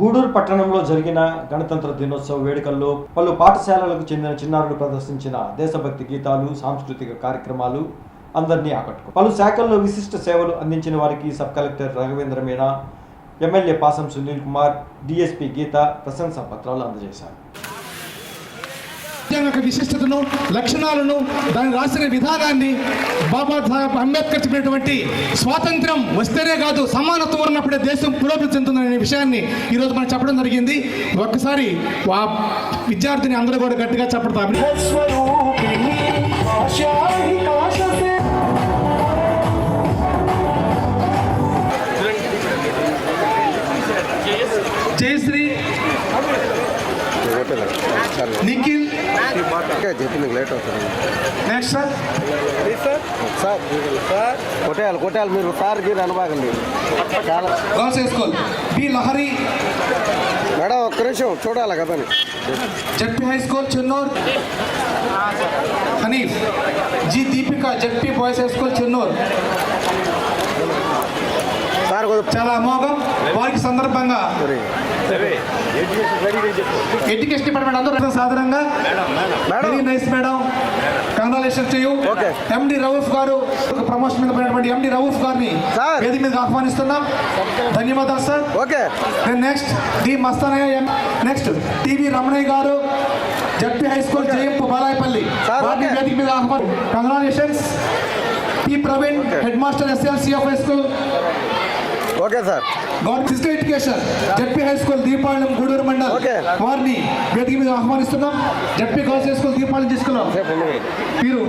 గూడూరు పట్టణంలో జరిగిన గణతంత్ర దినోత్సవ వేడుకల్లో పలు పాఠశాలలకు చెందిన చిన్నారులు ప్రదర్శించిన దేశభక్తి గీతాలు సాంస్కృతిక కార్యక్రమాలు అందరినీ ఆకట్టుకు. పలు శాఖల్లో విశిష్ట సేవలు అందించిన వారికి sub collector Raghavendra Meena MLA Pasam Sunil Kumar DSP Geetha ప్రశంసా పత్రాలు అందజేశారు. రాజ్యాంగ యొక్క విశిష్టతను లక్షణాలను దాన్ని రాసిన విధానాన్ని బాబా సాహెబ్ అంబేద్కర్ చెప్పినటువంటి స్వాతంత్ర్యం వస్తేనే కాదు సమానత్వం ఉన్నప్పుడే దేశం పురోభివృద్ధి చెందుతుందనే విషయాన్ని ఈరోజు మనం చెప్పడం జరిగింది. ఒక్కసారి ఆ విద్యార్థిని అందరూ కూడా గట్టిగా చెప్పడతామని జయశ్రీ. నిఖిల్. చెప్పింది లేట్ అవుతుంది. నెక్స్ట్ సార్ సార్ కొట్టేయాలి కొట్టేయాలి మీరు సార్ గీరు అనబాగండి చాలా. School B Lahari. మేడం ఒక్క నిమిషం చూడాలి కదని ZP high school Chennur. Hanif. G Deepika ZP boys high school Chennur. Sir చాలా అమోఘం. వారికి సందర్భంగా ఎడ్యుకేషన్ డిపార్ట్మెంట్ అందరూ సాధారణంగా madam. Very nice madam congratulation to you. MD Rauf garu ఒక ప్రమోషన్ మీద పడినటువంటి ఎండి రౌఫ్ గారిని. వేదిక మీద ఆహ్వానిస్తున్నాం. ధన్యవాదాలు sir okay next D Mastanaiah next TV Ramanaiah garu ZP high school Jayampu Balayapalli. వేదిక మీద ఆహ్వాన్ congratulations P Praveen head master SLCF high school okay sir government physical education ZP high school Deepavalam Gudur mandal. వారిని వేదిక మీద ఆహ్వానిస్తున్నాం ZP girls high school Deepavalam తీసుకున్నాం. మీరు